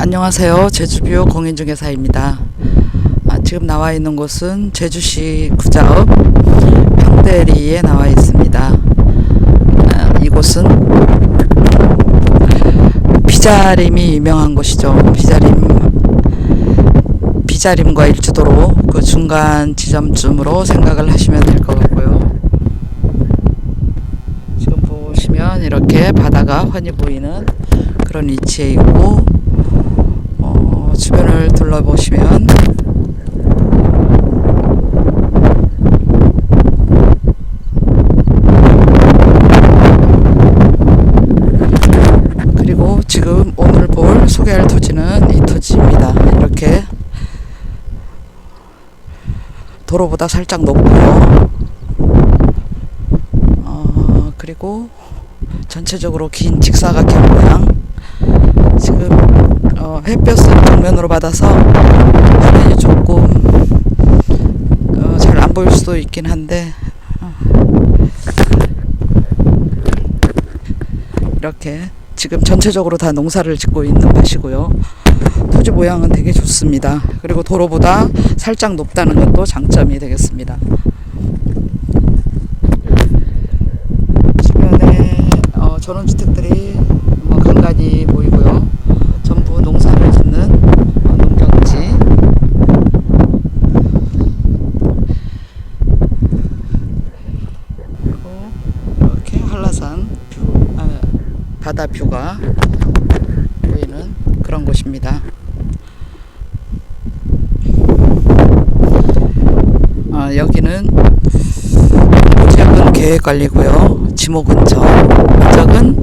안녕하세요. 제주뷰 공인중개사입니다. 아, 지금 나와 있는 곳은 제주시 구자읍 평대리에 나와 있습니다. 아, 이곳은 비자림이 유명한 곳이죠. 비자림 비자림과 일주도로 그 중간 지점쯤으로 생각을 하시면 될 것 같고요. 지금 보시면 이렇게 바다가 훤히 보이는 그런 위치에 있고 둘러보시면 그리고 지금 오늘 볼 소개할 토지는 이 토지입니다. 이렇게 도로보다 살짝 높고요. 어, 그리고 전체적으로 긴 직사각형 모양. 지금 어, 햇볕을 정면으로 받아서 화면이 조금 어, 잘 안 보일 수도 있긴 한데 어. 이렇게 지금 전체적으로 다 농사를 짓고 있는 밭이고요. 토지 모양은 되게 좋습니다. 그리고 도로보다 살짝 높다는 것도 장점이 되겠습니다. 주변에 어, 전원주택들이 뭐 간간히 보이고요. 전부 농사를 짓는 어, 농경지. 그리고 이렇게 한라산 뷰, 아, 바다 뷰가 보이는 그런 곳입니다. 아, 여기는 계획관리고요. 지목 근처. 면적은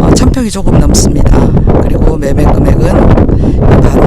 어, 천평이 조금 넘습니다. 그리고 매매 금액은 바